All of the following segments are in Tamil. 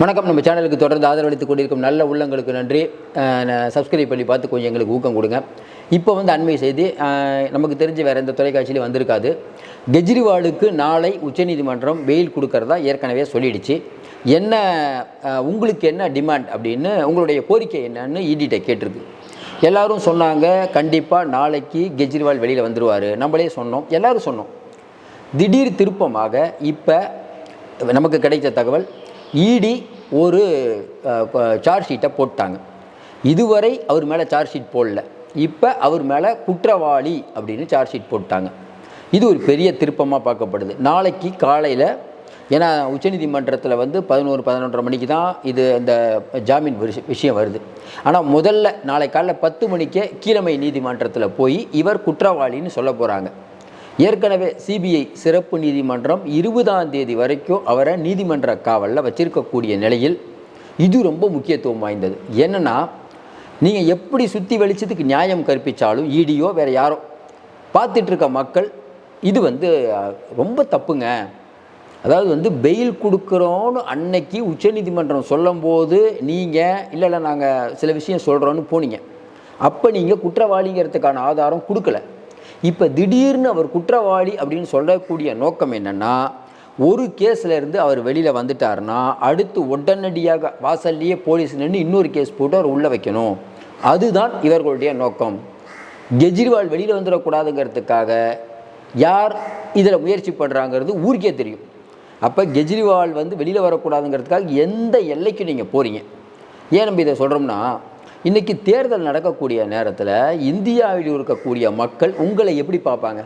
வணக்கம். நம்ம சேனலுக்கு தொடர்ந்து ஆதரவளித்துக் கொண்டிருக்கும் நல்ல உள்ளங்களுக்கு நன்றி. சப்ஸ்கிரைப் பண்ணி பார்த்து கொஞ்சம் எங்களுக்கு ஊக்கம் கொடுங்க. இப்போ வந்து அண்மை செய்தி. நமக்கு தெரிஞ்சு வேறு எந்த தொலைக்காட்சியிலையும் வந்திருக்காது. கெஜ்ரிவாலுக்கு நாளை உச்சநீதிமன்றம் வெயில் கொடுக்கறதா ஏற்கனவே சொல்லிடுச்சு. என்ன உங்களுக்கு என்ன டிமாண்ட் அப்படின்னு உங்களுடைய கோரிக்கை என்னன்னு இடிட்ட கேட்டிருக்கு. எல்லாரும் சொன்னாங்க கண்டிப்பாக நாளைக்கு கெஜ்ரிவால் வெளியில் வந்துடுவார் நம்மளே சொன்னோம். எல்லோரும் சொன்னோம். திடீர் திருப்பமாக இப்போ நமக்கு கிடைத்த தகவல் இடி ஒரு சார்ஜ் ஷீட்டை போட்டாங்க. இதுவரை அவர் மேலே சார்ஜ் ஷீட் போடல. இப்போ அவர் மேலே குற்றவாளி அப்படின்னு சார்ஜ் ஷீட் போட்டாங்க. இது ஒரு பெரிய திருப்பமாக பார்க்கப்படுது. நாளைக்கு காலையில் ஏன்னா உச்சநீதிமன்றத்தில் வந்து பதினோரு பதினொன்றரை மணிக்கு தான் இது இந்த ஜாமீன் விஷயம் வருது. ஆனால் முதல்ல நாளை காலைல பத்து மணிக்கே கீழமை நீதிமன்றத்தில் போய் இவர் குற்றவாளின்னு சொல்ல போகிறாங்க ஏற்கனவே சிபிஐ சிறப்பு நீதிமன்றம் இருபதாம் தேதி வரைக்கும் அவரை நீதிமன்ற காவலில் வச்சிருக்கக்கூடிய நிலையில் இது ரொம்ப முக்கியத்துவம் வாய்ந்தது. என்னன்னா நீங்கள் எப்படி சுற்றி வெளிச்சத்துக்கு நியாயம் கற்பித்தாலும் ஈடியோ வேறு யாரோ பார்த்துட்ருக்க மக்கள் இது வந்து ரொம்ப தப்புங்க. அதாவது வந்து பெயில் கொடுக்குறோன்னு அன்னைக்கு உச்சநீதிமன்றம் சொல்லும்போது நீங்கள் இல்லை இல்லை நாங்கள் சில விஷயம் சொல்கிறோன்னு போனீங்க. அப்போ நீங்கள் குற்றவாளிங்கிறதுக்கான ஆதாரம் கொடுக்கல. இப்போ திடீர்னு அவர் குற்றவாளி அப்படின்னு சொல்லக்கூடிய நோக்கம் என்னென்னா ஒரு கேஸ்லேருந்து அவர் வெளியில் வந்துட்டார்னா அடுத்து உடனடியாக வாசல்லையே போலீஸ் நின்று இன்னொரு கேஸ் போட்டு அவர் உள்ளே வைக்கணும். அதுதான் இவர்களுடைய நோக்கம். கெஜ்ரிவால் வெளியில் வந்துடக்கூடாதுங்கிறதுக்காக யார் இதில் முயற்சி பண்ணுறாங்கிறது ஊருக்கே தெரியும். அப்போ கெஜ்ரிவால் வந்து வெளியில் வரக்கூடாதுங்கிறதுக்காக எந்த எல்லைக்கும் நீங்கள் போகிறீங்க ஏன் நம்ம இதை சொல்கிறோம்னா இன்றைக்கி தேர்தல் நடக்கக்கூடிய நேரத்தில் இந்தியாவில் இருக்கக்கூடிய மக்கள் உங்களை எப்படி பார்ப்பாங்க?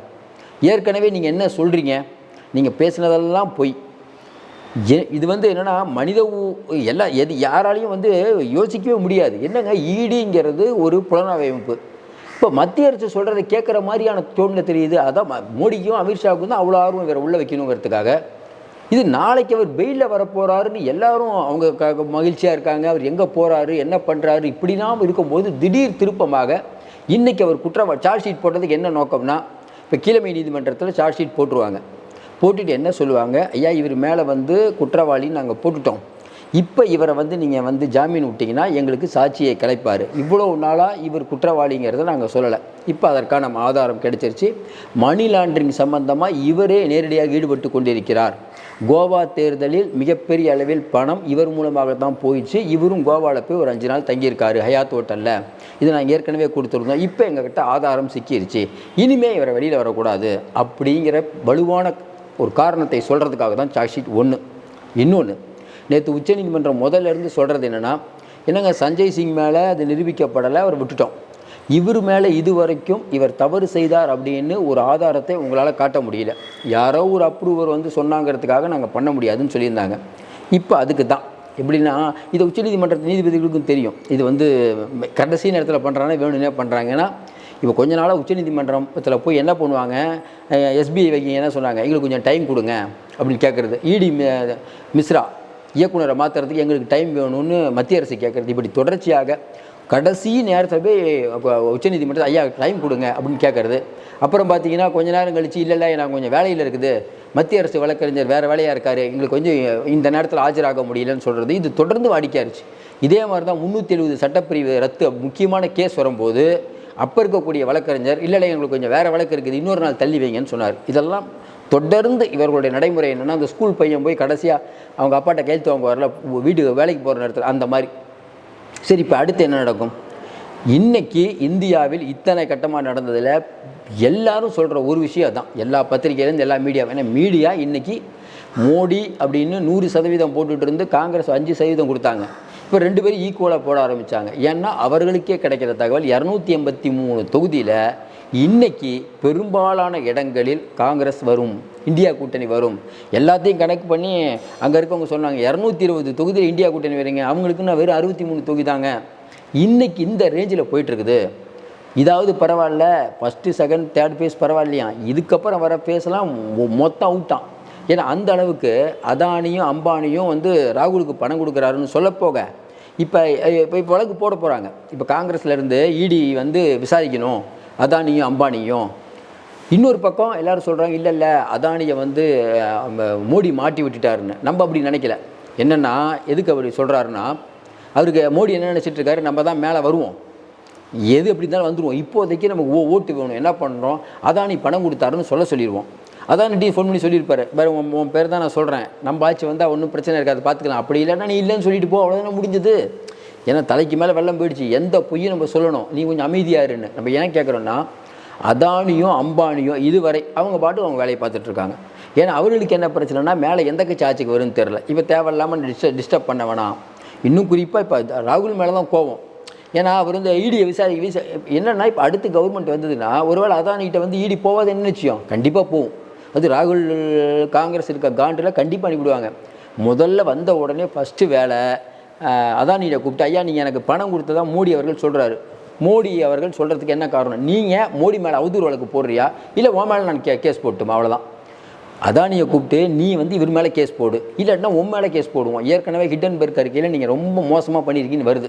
ஏற்கனவே நீங்கள் என்ன சொல்கிறீங்க நீங்கள் பேசுனதெல்லாம் பொய். இது வந்து என்னென்னா மனித ஊ- எல்லா எது யாராலையும் வந்து யோசிக்கவே முடியாது. என்னங்க ஈடிங்கிறது ஒரு புலனமைப்பு இப்போ மத்திய அரசு சொல்கிறத கேட்குற மாதிரியான தோணில் தெரியுது. அதான் மோடிக்கும் அமித்ஷாவுக்கும் தான் அவ்வளோ ஆர்வம் வேறு உள்ளே வைக்கணுங்கிறதுக்காக. இது நாளைக்கு அவர் பெயிலில் வரப்போகிறாருன்னு எல்லாரும் அவங்க க மகிழ்ச்சியாக இருக்காங்க. அவர் எங்கே போகிறாரு என்ன பண்ணுறாரு இப்படிலாம் இருக்கும்போது திடீர் திருப்பமாக இன்னைக்கு அவர் குற்றம் சார்ஜ் ஷீட் போட்டதுக்கு என்ன நோக்கம்னா இப்போ கீழமை நீதிமன்றத்தில் சார்ஜ் ஷீட் போட்டுருவாங்க. போட்டுட்டு என்ன சொல்லுவாங்க? ஐயா இவர் மேலே வந்து குற்றவாளின்னு நாங்கள் போட்டுட்டோம். இப்போ இவரை வந்து நீங்கள் வந்து ஜாமீன் விட்டிங்கன்னா எங்களுக்கு சாட்சியை கிடைப்பார் இவ்வளோ நாளாக இவர் குற்றவாளிங்கிறத நாங்கள் சொல்லலை. இப்போ அதற்கான ஆதாரம் கிடைச்சிருச்சு. மணி லாண்டரிங் சம்பந்தமாக இவரே நேரடியாக ஈடுபட்டு கொண்டிருக்கிறார். கோவா தேர்தலில் மிகப்பெரிய அளவில் பணம் இவர் மூலமாக தான் போயிடுச்சு. இவரும் கோவாவில் போய் ஒரு அஞ்சு நாள் தங்கியிருக்காரு ஹயாத் ஹோட்டலில். இது நான் ஏற்கனவே கொடுத்துருந்தோம். இப்போ எங்ககிட்ட ஆதாரம் சிக்கிருச்சு. இனிமே இவரை வெளியில் வரக்கூடாது அப்படிங்கிற வலுவான ஒரு காரணத்தை சொல்கிறதுக்காக தான் சாக்ஷீட் ஒன்று இன்னொன்று நேற்று உச்சநீதிமன்றம் முதல்ல இருந்து சொல்கிறது என்னென்னா என்னங்க சஞ்சய் சிங் மேலே அது நிரூபிக்கப்படலை அவர் விட்டுட்டோம். இவர் மேலே இது வரைக்கும் இவர் தவறு செய்தார் அப்படின்னு ஒரு ஆதாரத்தை உங்களால் காட்ட முடியல. யாரோ ஒரு அப்ரூவர் வந்து சொன்னாங்கிறதுக்காக நாங்கள் பண்ண முடியாதுன்னு சொல்லியிருந்தாங்க. இப்போ அதுக்கு தான். எப்படின்னா இது உச்சநீதிமன்ற நீதிபதிகளுக்கும் தெரியும். இது வந்து கடைசி நேரத்தில் பண்ணுறாங்கன்னா வேணும்னே பண்ணுறாங்கன்னா இப்போ கொஞ்ச நாளாக உச்சநீதிமன்றத்தில் போய் என்ன பண்ணுவாங்க? எஸ்பிஐ வைக்கிங்க என்ன சொன்னாங்க? எங்களுக்கு கொஞ்சம் டைம் கொடுங்க அப்படின்னு கேட்குறது இடி மிஸ்ரா இயக்குனரை மாற்றுறதுக்கு எங்களுக்கு டைம் வேணும்னு மத்திய அரசு கேட்குறது இப்படி தொடர்ச்சியாக கடைசி நேரத்தில் போய் அப்போ உச்சநீதிமன்றத்தில் ஐயா டைம் கொடுங்க அப்படின்னு கேட்குறது அப்புறம் பார்த்தீங்கன்னா கொஞ்ச நேரம் கழிச்சு இல்லை இல்லை நான் கொஞ்சம் வேலையில் இருக்குது. மத்திய அரசு வழக்கறிஞர் வேறு வேலையாக இருக்காரு. எங்களுக்கு கொஞ்சம் இந்த நேரத்தில் ஆஜராக முடியலன்னு சொல்கிறது இது தொடர்ந்து வாடிக்கையாருச்சு இதே மாதிரி தான் முந்நூற்றி எழுபது சட்டப்பிரிவு ரத்து முக்கியமான கேஸ் வரும்போது அப்போ இருக்கக்கூடிய வழக்கறிஞர் இல்லை இல்லை எங்களுக்கு கொஞ்சம் வேறு வழக்கு இருக்குது. இன்னொரு நாள் தள்ளி வைங்கன்னு சொன்னார். இதெல்லாம் தொடர்ந்து இவர்களுடைய நடைமுறை என்னென்னா அந்த ஸ்கூல் பையன் போய் கடைசியாக அவங்க அப்பாட்ட கையெழுத்து வாங்க வரல வீட்டுக்கு வேலைக்கு போகிற நேரத்தில் அந்த மாதிரி. சரி இப்போ அடுத்து என்ன நடக்கும்? இன்னைக்கு இந்தியாவில் இத்தனை கட்டமாக நடந்ததில் எல்லாரும் சொல்கிற ஒரு விஷயம் தான் எல்லா பத்திரிகையிலேருந்து எல்லா மீடியா ஏன்னா மீடியா இன்றைக்கி மோடி அப்படின்னு நூறு சதவீதம் போட்டுட்டு இருந்து காங்கிரஸ் அஞ்சு சதவீதம் கொடுத்தாங்க. இப்போ ரெண்டு பேரும் ஈக்குவலாக போட ஆரம்பித்தாங்க ஏன்னா அவர்களுக்கே கிடைக்கிற தகவல் இரநூத்தி எண்பத்தி மூணு தொகுதியில் இன்னைக்கு பெரும்பாலான இடங்களில் காங்கிரஸ் வரும் இந்தியா கூட்டணி வரும். எல்லாத்தையும் கணக்கு பண்ணி அங்கே இருக்கவங்க சொன்னாங்க இரநூத்தி இருபது தொகுதியில் இந்தியா கூட்டணி வரீங்க. அவங்களுக்குன்னா வெறும் அறுபத்தி மூணு தொகுதி தாங்க. இன்னைக்கு இந்த ரேஞ்சில் போயிட்டுருக்குது. இதாவது பரவாயில்ல ஃபஸ்ட்டு செகண்ட் தேர்ட் பேஸ் பரவாயில்லையா? இதுக்கப்புறம் வர பேஸ்லாம் மொ- மொத்தம் அவுட்டான் ஏன்னா அந்த அளவுக்கு அதானியும் அம்பானியும் வந்து ராகுலுக்கு பணம் கொடுக்குறாருன்னு சொல்லப்போக. இப்போ இப்போ இப்போ வழக்கு போட போகிறாங்க இப்போ காங்கிரஸ்லேருந்து இடி வந்து விசாரிக்கணும். அதானியும் அம்பானியும். இன்னொரு பக்கம் எல்லோரும் சொல்கிறாங்க இல்லை இல்லை அதானியை வந்து மோடி மாட்டி விட்டுட்டாருன்னு. நம்ம அப்படி நினைக்கல. என்னென்னா எதுக்கு அப்படி சொல்கிறாருன்னா அவருக்கு மோடி என்ன நினச்சிட்டு இருக்காரு? நம்ம தான் மேலே வருவோம். எது எப்படி இருந்தாலும் வந்துடுவோம் இப்போதைக்கு நமக்கு ஓ ஓட்டு வேணும். என்ன பண்ணுறோம் அதான் நீ பணம் கொடுத்தாருன்னு சொல்ல சொல்லிடுவோம் அதான் டீ ஃபோன் பண்ணி சொல்லியிருப்பாரு. வேறு உன் உன் பேர் தான் நான் சொல்கிறேன் நம்ம ஆச்சு வந்தால் ஒன்றும் பிரச்சனை இருக்காது. பார்த்துக்கலாம் அப்படி இல்லைன்னா நீ இல்லைன்னு சொல்லிட்டு போ. அவ்வளோதானே முடிஞ்சது? ஏன்னா தலைக்கு மேலே வெள்ளம் போயிடுச்சு. எந்த பொய்யும் நம்ம சொல்லணும். நீ கொஞ்சம் அமைதியாக இருன்னு. நம்ம ஏன் கேட்குறோன்னா அதானியும் அம்பானியும் இதுவரை அவங்க பாட்டு அவங்க வேலையை பார்த்துட்ருக்காங்க ஏன்னா அவர்களுக்கு என்ன பிரச்சனைனா மேலே எந்த கட்சி ஆட்சிக்கு வரும்னு தெரில இப்போ தேவையில்லாமல் டிஸ்டர்ப் டிஸ்டர்ப் பண்ண வேணாம். இன்னும் குறிப்பாக இப்போ ராகுல் மேலே தான் கோவம் ஏன்னா அவர் வந்து ஈடியை விசாரி விசா என்னென்னா இப்போ அடுத்து கவர்மெண்ட் வந்ததுன்னா ஒருவேளை அதானிகிட்ட வந்து ஈடி போவாது என்ன நிச்சயம்? கண்டிப்பாக போகும். அது ராகுல் காங்கிரஸ் இருக்க காண்டில் கண்டிப்பாக அனுப்பிவிடுவாங்க. முதல்ல வந்த உடனே ஃபஸ்ட்டு வேலை அஹ், அதானியிட கூப்பிட்டு. ஐயா நீங்கள் எனக்கு பணம் கொடுத்ததா மோடி அவர்கள் சொல்கிறாரு மோடி அவர்கள் சொல்கிறதுக்கு என்ன காரணம்? நீங்கள் மோடி மேலே அவதூறு வழக்கு போடுறியா? இல்லை உன் மேலே நான் கே கேஸ் போட்டுமா? அவ்வளோதான் அதானியை கூப்பிட்டு நீ வந்து இவர் மேலே கேஸ் போடு. இல்லாட்டினா உன் மேலே கேஸ் போடுவோம். ஏற்கனவே ஹிட்டன்பர்க் அறிக்கையில் நீங்கள் ரொம்ப மோசமாக பண்ணியிருக்கீங்கன்னு வருது.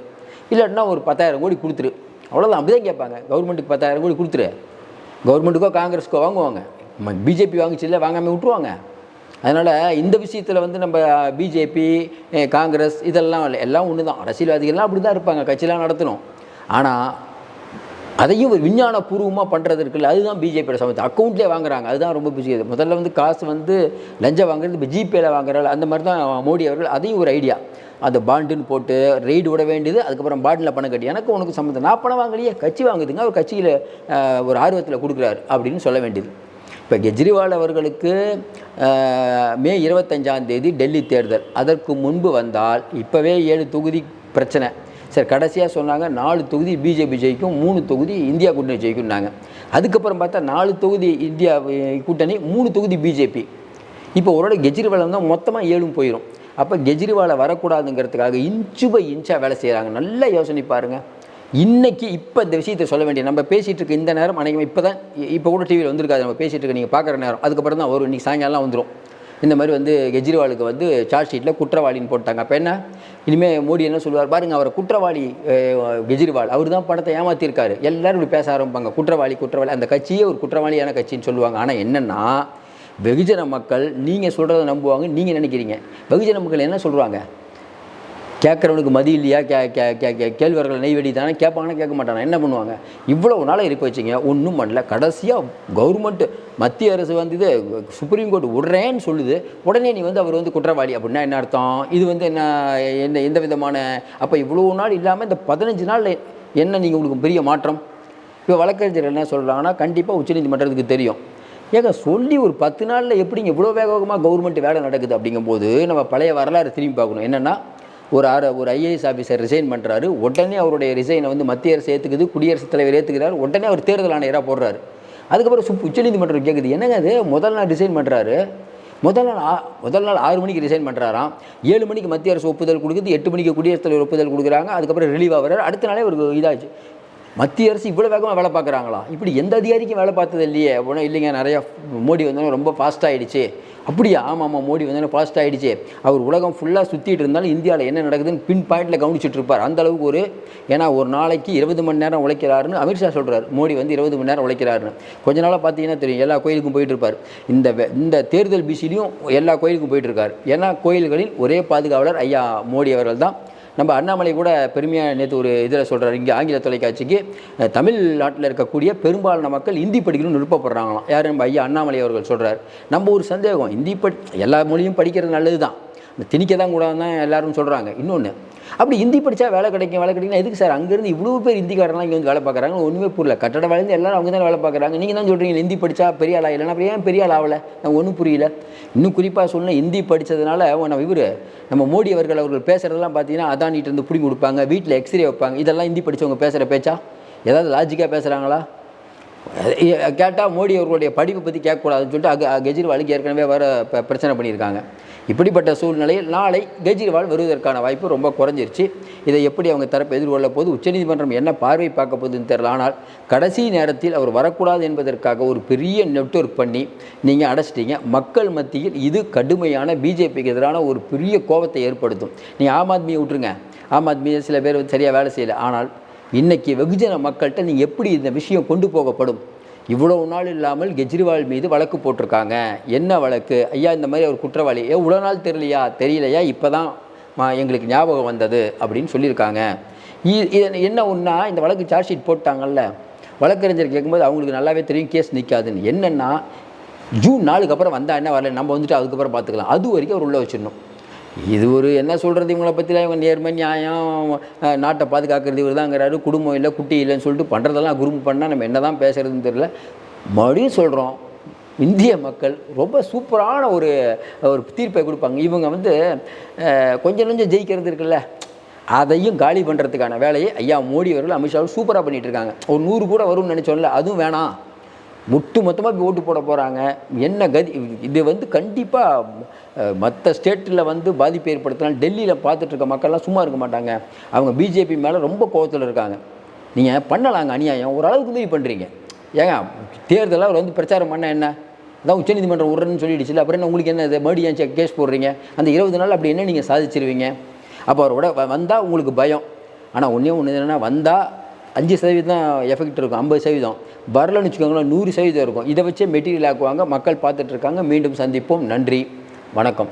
இல்லாட்டினா ஒரு பத்தாயிரம் கோடி கொடுத்துரு. அவ்வளோதான் அப்படிதான் கேட்பாங்க. கவர்மெண்ட்டுக்கு பத்தாயிரம் கோடி கொடுத்துரு. கவர்மெண்ட்டுக்கோ காங்கிரஸுக்கோ வாங்குவாங்க. பிஜேபி வாங்கிச்சு இல்லை வாங்காமல் விட்டுருவாங்க. அதனால் இந்த விஷயத்தில் வந்து நம்ம பிஜேபி காங்கிரஸ் இதெல்லாம் இல்லை. எல்லாம் ஒன்று தான் அரசியல்வாதிகள்லாம் அப்படி தான் இருப்பாங்க. கட்சியெலாம் நடத்தணும். ஆனால் அதையும் ஒரு விஞ்ஞானபூர்வமாக பண்ணுறது இருக்குல்ல. அதுதான் பிஜேபியோட சமத்து அக்கௌண்ட்லேயே வாங்குறாங்க. அதுதான் ரொம்ப பிஸி முதல்ல வந்து காசு வந்து லஞ்சம் வாங்குறது இப்போ ஜிபேயில் வாங்குறாள் அந்த மாதிரி தான் மோடி அவர்கள். அதையும் ஒரு ஐடியா அந்த பாண்டுன்னு போட்டு ரெய்டு விட வேண்டியது. அதுக்கப்புறம் பாண்டில் பணம் கட்டி. எனக்கு உனக்கு சம்மந்தம். நான் பணம் வாங்கலையே. கட்சி வாங்குதுங்க. அவர் கட்சியில் ஒரு ஆர்வத்தில் கொடுக்குறாரு. அப்படின்னு சொல்ல வேண்டியது. இப்போ கெஜ்ரிவால் அவர்களுக்கு மே இருபத்தஞ்சாம் தேதி டெல்லி தேர்தல். அதற்கு முன்பு வந்தால் இப்போவே ஏழு தொகுதி பிரச்சனை. சரி கடைசியாக சொன்னாங்க நாலு தொகுதி பிஜேபி ஜெயிக்கும் மூணு தொகுதி இந்தியா கூட்டணி ஜெயிக்கும்னாங்க. அதுக்கப்புறம் பார்த்தா நாலு தொகுதி இந்தியா கூட்டணி மூணு தொகுதி பிஜேபி. இப்போ ஒரு கெஜ்ரிவால் வந்தால் மொத்தமாக ஏழும் போயிடும் அப்போ கெஜ்ரிவாலை வரக்கூடாதுங்கிறதுக்காக இன்ச்சு பை இன்ச்சாக வேலை செய்கிறாங்க நல்லா யோசனை பாருங்கள் இன்றைக்கி இப்போ இந்த விஷயத்தை சொல்ல வேண்டிய நம்ம பேசிகிட்டு இருக்க இந்த நேரம் அன்றைக்கி இப்போ தான் இப்போ கூட டிவியில் வந்திருக்காது. நம்ம பேசிகிட்டு இருக்க நீங்கள் பார்க்குற நேரம். அதுக்கப்புறம் தான் வரும். இன்றைக்கி சாயங்காலம் வந்துடும் இந்த மாதிரி வந்து கெஜ்ரிவாலுக்கு வந்து சார்ஜ் ஷீட்டில் குற்றவாளின்னு போட்டாங்க. அப்போ என்ன? இனிமேல் மோடி என்ன சொல்லுவார்? பாருங்கள் அவர் குற்றவாளி கெஜ்ரிவால். அவர் தான் பணத்தை ஏமாற்றிருக்காரு எல்லோரும் இப்படி பேச ஆரம்பிப்பாங்க. குற்றவாளி குற்றவாளி. அந்த கட்சியே ஒரு குற்றவாளியான கட்சின்னு சொல்லுவாங்க. ஆனால் என்னென்னா வெகுஜன மக்கள் நீங்கள் சொல்கிறத நம்புவாங்க நீங்கள் நினைக்கிறீங்க. வெகுஜன மக்கள் என்ன சொல்கிறாங்க கேட்குறவனுக்கு மதி இல்லையா? கே கே கே கே கேள்வர்கள் நெய்வெடி தானே கேட்பாங்கன்னா கேட்க மாட்டானா? என்ன பண்ணுவாங்க? இவ்வளோ நாளாக இருக்க வச்சிங்க ஒன்றும் பண்ணல. கடைசியாக கவர்மெண்ட் மத்திய அரசு வந்து இது சுப்ரீம் கோர்ட் விடுறேன்னு சொல்லுது. உடனே நீ வந்து அவர் வந்து குற்றவாளி. அப்படின்னா என்ன அர்த்தம்? இது வந்து என்ன என்ன எந்த விதமான அப்போ இவ்வளோ நாள் இல்லாமல் இந்த பதினஞ்சு நாள் என்ன நீங்கள் உங்களுக்கு பெரிய மாற்றம்? இப்போ வழக்கறிஞர் என்ன சொல்கிறாங்கன்னா கண்டிப்பாக உச்சநீதிமன்றத்துக்கு தெரியும். ஏங்க சொல்லி ஒரு பத்து நாளில் எப்படிங்க இவ்வளோ வேக வேகமாக கவர்மெண்ட் வேலை நடக்குது அப்படிங்கும்போது நம்ம பழைய வரலாறு திரும்பி பார்க்கணும். என்னென்னா ஒரு ஆறு ஒரு ஐஏஎஸ் ஆஃபீஸர் ரிசைன் பண்ணுறாரு உடனே அவருடைய ரிசைனை வந்து மத்திய அரசு ஏற்றுக்குது குடியரசுத் தலைவர் ஏற்றுக்கிறார் உடனே அவர் தேர்தல் ஆணையராக போடுறாரு. அதுக்கப்புறம் சுப் உச்சநீதிமன்றம் கேட்குது என்னங்க அது? முதல் நாள் ரிசைன் பண்ணுறாரு முதல் நாள் ஆ- முதல் நாள் ஆறு மணிக்கு ரிசைன் பண்ணுறாராம் ஏழு மணிக்கு மத்திய அரசு ஒப்புதல் கொடுக்குது எட்டு மணிக்கு குடியரசுத் தலைவர் ஒப்புதல் கொடுக்குறாங்க. அதுக்கப்புறம் ரிலீவ் ஆகிறார். அடுத்த நாளே ஒரு இதாச்சு மத்திய அரசு இவ்வளோ வேகமாக வேலை பார்க்குறாங்களா? இப்படி எந்த அதிகாரிக்கும் வேலை பார்த்தது இல்லையே. அப்படின்னா இல்லைங்க நிறையா மோடி வந்தோடனே ரொம்ப ஃபாஸ்ட் ஆகிடுச்சு அப்படியா? ஆமாம் ஆமாம் மோடி வந்தோடனே ஃபாஸ்ட் ஆகிடுச்சு அவர் உலகம் ஃபுல்லாக சுற்றிட்டு இருந்தாலும் இந்தியாவில் என்ன நடக்குதுன்னு பின் பாயிண்டில் கவனிச்சுட்டு இருப்பார். அந்த அளவுக்கு ஒரு ஏன்னா ஒரு நாளைக்கு இருபது மணி நேரம் உழைக்கிறாருன்னு அமித்ஷா சொல்கிறார் மோடி வந்து இருபது மணி நேரம் உழைக்கிறாருன்னு. கொஞ்ச நாளாக பார்த்தீங்கன்னா தெரியும் எல்லா கோயிலுக்கும் போயிட்டு இருப்பார். இந்த இந்த தேர்தல் பிசிலையும் எல்லா கோயிலுக்கும் போயிட்டு இருக்கார். ஏன்னா கோயில்களில் ஒரே பாதுகாவலர் ஐயா மோடி அவர்கள் தான். நம்ம அண்ணாமலை கூட பெருமையாக நேற்று ஒரு இதில் சொல்கிறார் இங்கே ஆங்கில தொலைக்காட்சிக்கு தமிழ்நாட்டில் இருக்கக்கூடிய பெரும்பாலான மக்கள் ஹிந்தி படிக்கணும்னு விருப்பப்படுறாங்களாம். யார்? நம்ம ஐயா அண்ணாமலை அவர்கள் சொல்கிறார் நம்ம ஒரு சந்தேகம் ஹிந்தி படி எல்லா மொழியும் படிக்கிறது நல்லது தான் இந்த திணிக்க தான் கூடாதுன்னு தான் எல்லோரும் சொல்கிறாங்க இன்னொன்று அப்படி ஹிந்தி படித்தா வேலை கிடைக்கும் வேலை கிடைக்கும் எதுக்கு சார்? அங்கேருந்து இவ்வளோ பேர் ஹிந்திக்காரலாம் இங்கே வந்து வேலை பார்க்குறாங்க ஒன்றுமே புரியல. கட்டட வேலைந்து எல்லாரும் அவங்க தான் வேலை பார்க்குறாங்க. நீங்கள் தான் சொல்கிறீங்க ஹிந்தி படித்தா பெரிய ஆளாக இல்லைன்னா ஏன் பெரிய ஆள் ஆகலை நான் ஒன்றும் புரியல. இன்னும் குறிப்பாக சொல்லணும் ஹிந்தி படித்ததுனால நம்ம இவர் நம்ம மோடி அவர்கள் அவர்கள் பேசுகிறதெல்லாம் பார்த்தீங்கன்னா அதானிட்டு இருந்து பிடி கொடுப்பாங்க வீட்டில் எக்ஸ்ரே வைப்பாங்க. இதெல்லாம் ஹிந்தி படித்தவங்க பேசுகிற பேச்சா? ஏதாவது லாஜிக்காக பேசுகிறாங்களா கேட்டால் மோடி அவர்களுடைய படிப்பை பற்றி கேட்கக்கூடாதுன்னு சொல்லிட்டு அக கெஜ்ரிவாலுக்கு ஏற்கனவே வர பிரச்சனை பண்ணியிருக்காங்க. இப்படிப்பட்ட சூழ்நிலையில் நாளை கெஜ்ரிவால் வருவதற்கான வாய்ப்பு ரொம்ப குறைஞ்சிருச்சு. இதை எப்படி அவங்க தரப்பு எதிர்கொள்ள போது உச்சநீதிமன்றம் என்ன பார்வை பார்க்க போகுதுன்னு தெரியல. ஆனால் கடைசி நேரத்தில் அவர் வரக்கூடாது என்பதற்காக ஒரு பெரிய நெட்வொர்க் பண்ணி நீங்கள் அடைச்சிட்டீங்க. மக்கள் மத்தியில் இது கடுமையான பிஜேபிக்கு எதிரான ஒரு பெரிய கோபத்தை ஏற்படுத்தும். நீங்கள் ஆம் ஆத்மியை விட்டுருங்க. ஆம் ஆத்மியை சில பேர் சரியாக வேலை செய்யலை. ஆனால் இன்றைக்கி வெகுஜன மக்கள்கிட்ட நீங்கள் எப்படி இந்த விஷயம் கொண்டு போகப்படும்? இவ்வளவு நாள் இல்லாமல் கெஜ்ரிவால் மீது வழக்கு போட்டிருக்காங்க. என்ன வழக்கு? ஐயா இந்த மாதிரி அவர் குற்றவாளி. ஏ இவ்வளோ நாள் தெரியலையா? தெரியலையா? இப்போ தான் எங்களுக்கு ஞாபகம் வந்தது அப்படின்னு சொல்லியிருக்காங்க. இ- இது என்ன ஒன்றா இந்த வழக்கு சார்ஜ் ஷீட் போட்டாங்கல்ல. வழக்கறிஞர் கேட்கும்போது அவங்களுக்கு நல்லாவே தெரியும் கேஸ் நிற்காதுன்னு என்னென்னா ஜூன் நாளுக்கு அப்புறம் வந்தால் என்ன வரல? நம்ம வந்துட்டு அதுக்கப்புறம் பார்த்துக்கலாம். அது வரைக்கும் அவர் உள்ளே வச்சிடணும். இது ஒரு என்ன சொல்கிறது இவங்கள பற்றிலாம் இவங்க நேர்மை நியாயம் நாட்டை பாதுகாக்கிறது இவர் தாங்கிறாரு குடும்பம் இல்லை குட்டி இல்லைன்னு சொல்லிட்டு பண்ணுறதெல்லாம் குரூப் பண்ணால் நம்ம என்ன தான் பேசுறதுன்னு தெரியல. மறுபடியும் சொல்கிறோம் இந்திய மக்கள் ரொம்ப சூப்பரான ஒரு ஒரு தீர்ப்பை கொடுப்பாங்க. இவங்க வந்து கொஞ்சம் கொஞ்சம் ஜெயிக்கிறது இருக்குல்ல அதையும் காலி பண்ணுறதுக்கான வேலையை ஐயா மோடி அவர்கள் அமித்ஷாவும் சூப்பராக பண்ணிட்டு இருக்காங்க. ஒரு நூறு கூட வரும்னு நினச்சோம்ல அதுவும் வேணாம். முட்டு மொத்தமாக இப்போ ஓட்டு போட போகிறாங்க என்ன கதி? இது வந்து கண்டிப்பாக மற்ற ஸ்டேட்டில் வந்து பாதிப்பு ஏற்படுத்தினால் டெல்லியில் பார்த்துட்டு இருக்க மக்கள்லாம் சும்மா இருக்க மாட்டாங்க. அவங்க பிஜேபி மேலே ரொம்ப கோபத்தில் இருக்காங்க. நீங்கள் பண்ணலாங்க அநியாயம். ஓரளவுக்கு உதவி பண்ணுறீங்க ஏங்க தேர்தலில் அவர் வந்து பிரச்சாரம் பண்ண என்ன? அதான் உச்சநீதிமன்றம் விட்றேன்னு சொல்லிடுச்சுல. அப்புறம் என்ன உங்களுக்கு என்ன இது? மறுபடியும் கேஸ் போடுறீங்க? அந்த இருபது நாள் அப்படி என்ன நீங்கள் சாதிச்சிருவீங்க? அப்போ அவரோட வந்தால் உங்களுக்கு பயம். ஆனால் ஒன்றே ஒன்று என்னென்னா வந்தால் அஞ்சு சதவீதம் தான் எஃபெக்ட் இருக்கும் ஐம்பது சதவீதம். வரலன்னு வச்சுக்கோங்களேன் நூறு சதவீதம் இருக்கும். இதை வச்சே மெட்டீரியல் ஆக்குவாங்க மக்கள் பார்த்துட்ருக்காங்க மீண்டும் சந்திப்போம். நன்றி. வணக்கம்.